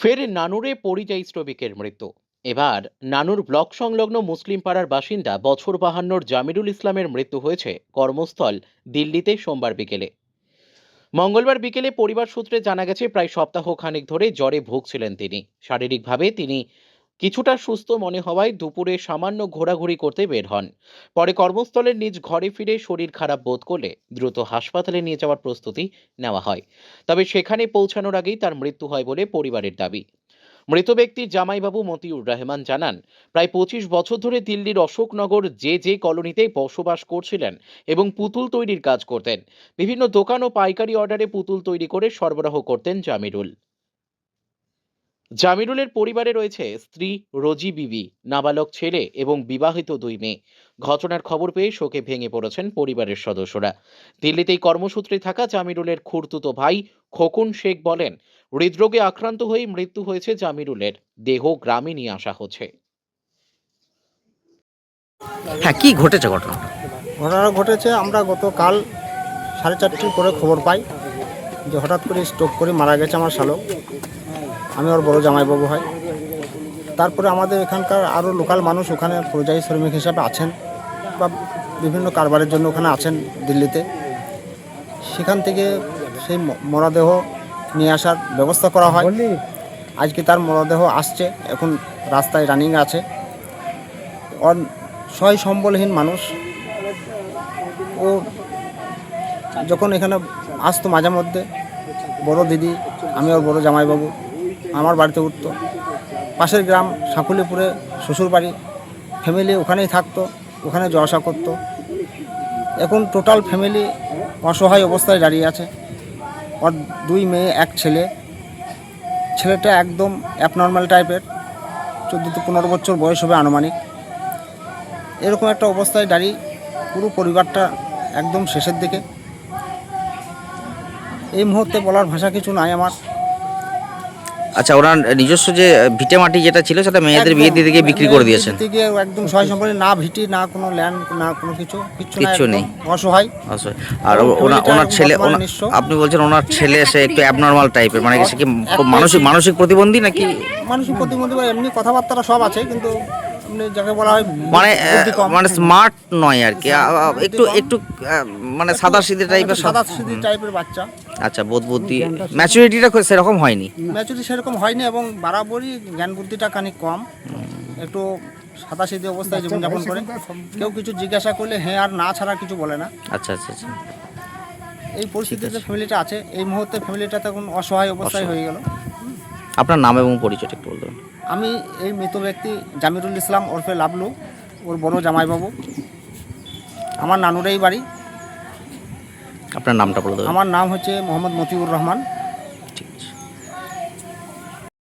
ফের নানুরে পরিযায়ী শ্রমিকের মৃত্যু। এবার নানুর ব্লক সংলগ্ন মুসলিম পাড়ার বাসিন্দা বছর বাহান্নর জামিরুল ইসলামের মৃত্যু হয়েছে কর্মস্থল দিল্লিতে সোমবার বিকেলে। মঙ্গলবার বিকেলে পরিবার সূত্রে জানা গেছে, প্রায় সপ্তাহ খানেক ধরে জ্বরে ভুগছিলেন তিনি। শারীরিকভাবে তিনি কিছুটা সুস্থ মনে হওয়ায় দুপুরে সামান্য ঘোরাঘুরি করতে বের হন। পরে কর্মস্থলের নিজ ঘরে ফিরে শরীর খারাপ বোধ করলে দ্রুত হাসপাতালে নিয়ে যাওয়ার প্রস্তুতি নেওয়া হয়। তবে সেখানে পৌঁছানোর আগেই তার মৃত্যু হয় বলে পরিবারের দাবি। মৃত ব্যক্তির জামাইবাবু মতিউর রহমান জানান, প্রায় পঁচিশ বছর ধরে দিল্লির অশোকনগর যে যে কলোনিতে বসবাস করছিলেন এবং পুতুল তৈরির কাজ করতেন। বিভিন্ন দোকান ও পাইকারি অর্ডারে পুতুল তৈরি করে সরবরাহ করতেন জামিরুল। জামিরুলের পরিবারে রয়েছে স্ত্রী রোজি বিবি নাবালক ছেলে এবং বিবাহিত দুই মেয়ে। ঘটনার খবর পেয়ে শোকে ভেঙে পড়েছেন পরিবারের সদস্যরা। দিল্লিতেই কর্মসূত্রে থাকা জামিরুলের খুড়তুতো ভাই খোকন শেখ বলেন হৃদরোগে আক্রান্ত হয়ে মৃত্যু হয়েছে জামিরুলের দেহ গ্রামে নিয়ে আসা হচ্ছে। হ্যাঁ কি ঘটেছে ঘটনা? ঘটনা ঘটেছে আমরা গতকাল সাড়ে চারটির পরে খবর পাই যে হঠাৎ করে স্ট্রোক করে মারা গেছে আমার শালক। আমি ওর বড় জামাইবাবু হয়। তারপরে আমাদের এখানকার আরও লোকাল মানুষ ওখানে পরিযায়ী শ্রমিক হিসাবে আছেন বা বিভিন্ন কারবারের জন্য ওখানে আছেন দিল্লিতে। সেখান থেকে সেই মরদেহ নিয়ে আসার ব্যবস্থা করা হয়। আজকে তার মরদেহ আসছে এখন রাস্তায় রানিং আছে। সয় সম্বলহীন মানুষ। ও যখন এখানে আসতো মাঝে মধ্যে বড় দিদি আমি ওর বড় জামাইবাবু। আমার বাড়িতে উঠতো। পাশের গ্রাম সাঁকুলিপুরে শ্বশুর বাড়ি ফ্যামিলি ওখানেই থাকতো, ওখানে আসা করতো। এখন টোটাল ফ্যামিলি অসহায় অবস্থায় দাঁড়িয়ে আছে। ওর দুই মেয়ে, এক ছেলে। ছেলেটা একদম অ্যাবনর্মাল টাইপের চোদ্দ থেকে পনেরো বছর বয়স হবে আনুমানিক। এরকম একটা অবস্থায় দাঁড়িয়ে পুরো পরিবারটা একদম শেষের দিকে। এই মুহূর্তে বলার ভাষা কিছু নাই আমার। আচ্ছা ওনার নিজস্ব যে ভিটে মাটি যেটা ছিল সেটা মেয়েদের বিয়ে দিতে গিয়ে বিক্রি করে দিয়েছেন থেকে একদম সহায় সম্পর্কে না ভিটি না কোনো ল্যান্ড না কোনো কিছু কিছু নেই। অসহায় অসহায় আর ওনার ওনার ছেলে। আপনি বলছেন ওনার ছেলে সে একটু অ্যাবনর্মাল টাইপের মানে সে কি মানসিক মানসিক প্রতিবন্ধী নাকি মানসিক প্রতিবন্ধী এমনি কথাবার্তা সব আছে কিন্তু যাকে বলা হয় মানে মানে স্মার্ট নয় আর কি। একটু একটু মানে সাদা সিধে টাইপের সাদা সিধি টাইপের বাচ্চা। আচ্ছা বোধ বুদ্ধি। ম্যাচুরিটিটা সেরকম। হয়নি? ম্যাচুরি সেরকম হয়নি এবং বারাবরই জ্ঞান বুদ্ধিটা খানিক কম। একটু সাদা সিধি অবস্থায় জীবনযাপন করে কেউ কিছু জিজ্ঞাসা করলে হ্যাঁ আর না ছাড়া কিছু বলে না। আচ্ছা আচ্ছা আচ্ছা। এই পরিস্থিতিতে ফ্যামিলিটা আছে। এই মুহূর্তে ফ্যামিলিটা তখন অসহায় অবস্থায় হয়ে গেল। আপনার নাম এবং পরিচয়টা একটু বলতে বলবেন আমি এই মৃত ব্যক্তি জামিরুল ইসলাম ওরফে লাবলু ওর বড় জামাইবাবু। আমার নানুরাই বাড়ি। আপনার নামটা বলে আমার নাম হচ্ছে মোহাম্মদ মতিউর রহমান।